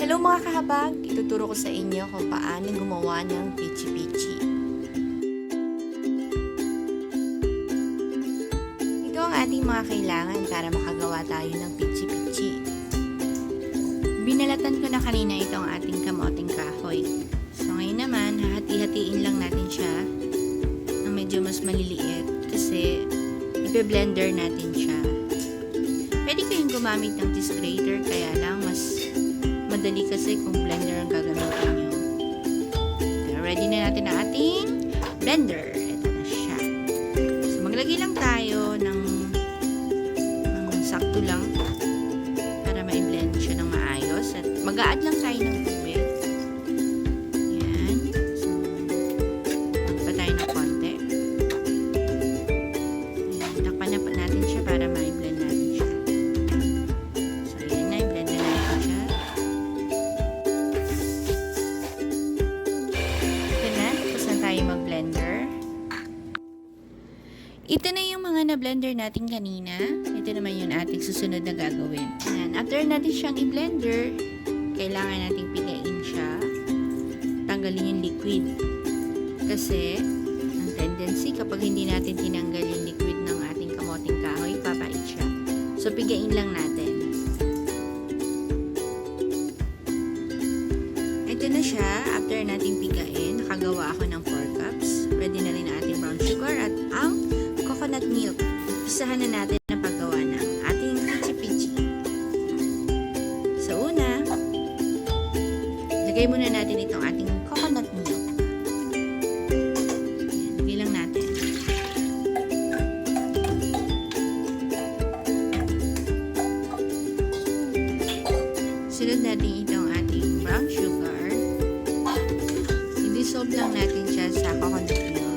Hello mga kahabag! Ituturo ko sa inyo kung paano gumawa ng pichi-pichi. Ito ang ating mga kailangan para makagawa tayo ng pichi-pichi. Binalatan ko na kanina itong ating kamoting kahoy. So ngayon naman, hahati-hatiin lang natin siya ng medyo mas maliliit kasi ibe-blender natin siya. Pwede kayong gumamit ng disc grater kaya lang mas madali kasi kung blender ang gagamitin nyo. Ready na natin ang ating blender. Ito na siya. So maglagay lang tayo ng, ng sakto lang para ma-blend siya ng maayos. At mag-a-add lang tayo ng Ito na yung mga na-blender natin kanina. Ito naman yung ating susunod na gagawin. Ayan. After natin siyang i-blender, kailangan nating pigain siya. Tanggalin yung liquid. Kasi, ang tendency kapag hindi natin tinanggal yung liquid ng ating kamoting kahoy, papait siya. So, pigain lang natin. Lagay muna natin itong ating coconut milk. Lagay lang natin. Sunod natin itong ating brown sugar. I-dissolve lang natin siya sa coconut milk.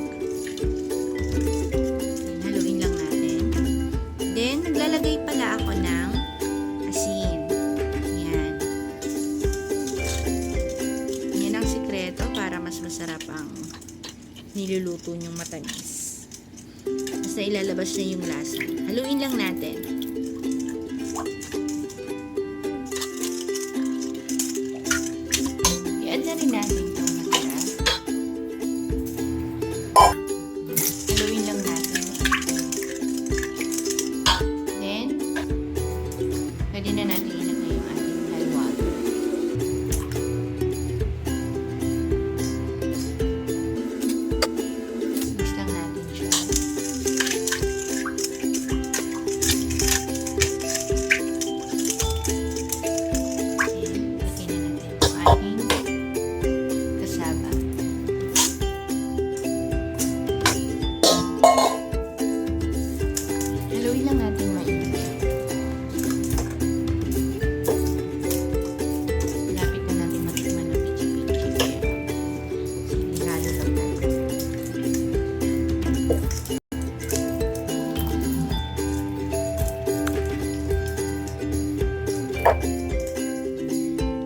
Niluluto niyong matamis. Basta ilalabas niya yung lasa. Haluin lang natin. I-add na rin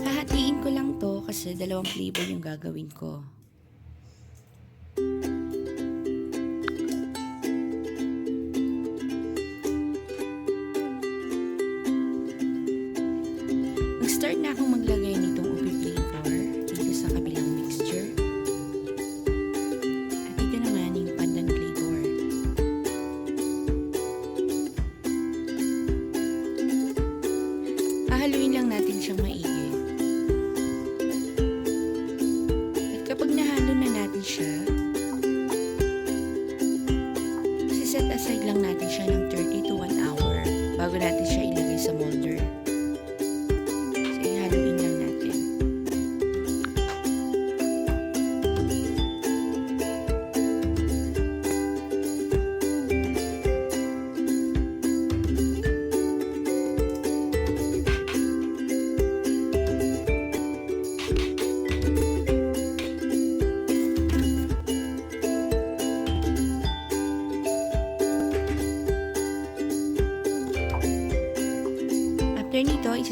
Hahatiin ko lang to kasi dalawang flavor yung gagawin ko. Nag-start na akong maglagay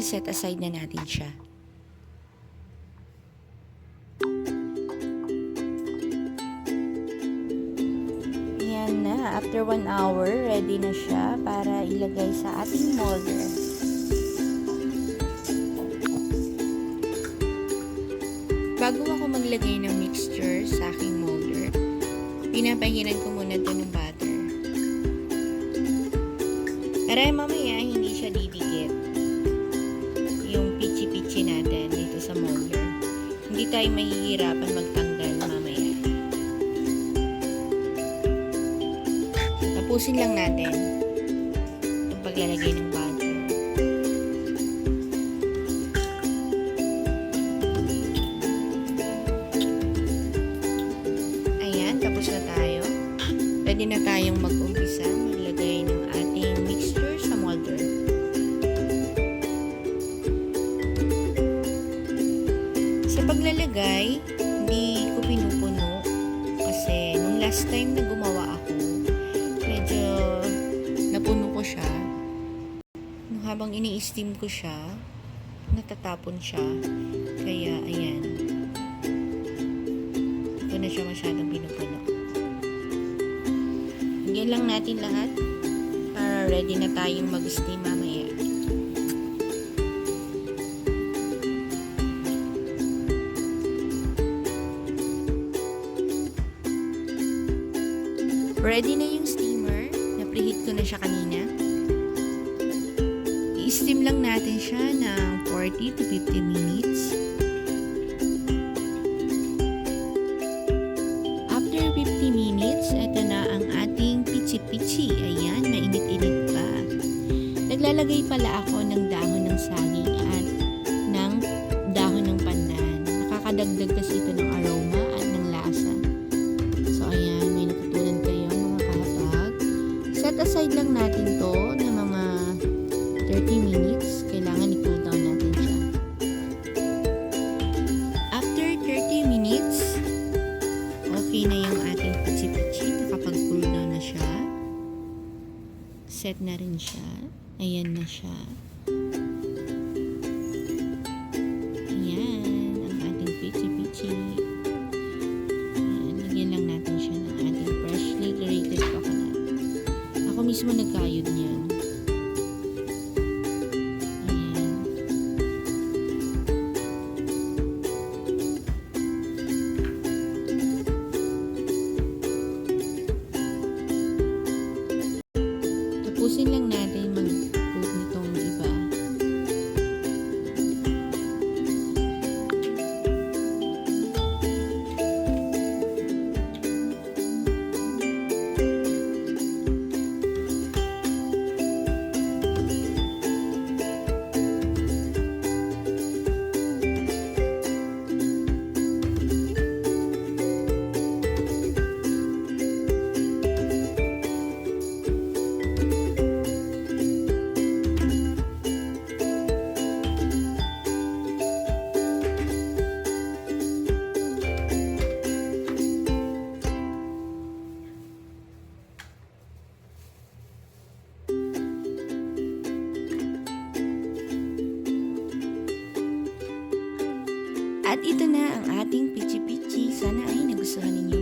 isi-set aside na natin siya. Yan na. After 1 hour, ready na siya para ilagay sa ating molder. bago ako maglagay ng mixture sa aking molder, pinapahiran ko muna ito ng butter. Para mamaya sa. Hindi tayo mahihirapan magtanggal mamaya. Tapusin lang natin itong paglalagay ng butter. Ayan, tapos na tayo. Pwede na tayong mag-umpisa paglalagay, hindi ko pinupuno kasi nung last time na gumawa ako, medyo napuno ko siya. Nung habang ini-steam ko siya, natatapon siya. Kaya, ayan. Ito na siya masyadong pinupuno. Lagyan lang natin lahat para ready na tayong mag-steam mamaya. Ready na yung steamer. Na-preheat ko na siya kanina. I-steam lang natin siya ng 40 to 50 minutes. After 50 minutes, ito na ang ating pichi-pichi. Ayan, mainit-init pa. Naglalagay pala ako ng natin to na mga 30 minutes. Kailangan i-cool down natin siya. After 30 minutes, okay na yung ating pichi-pichi. Nakapag-cool down na siya. Set na rin siya. Ayan na siya. Mismo nagkayod niyan. Ayan. Tapusin lang natin At ito na ang ating pichi-pichi. Sana ay nagustuhan ninyo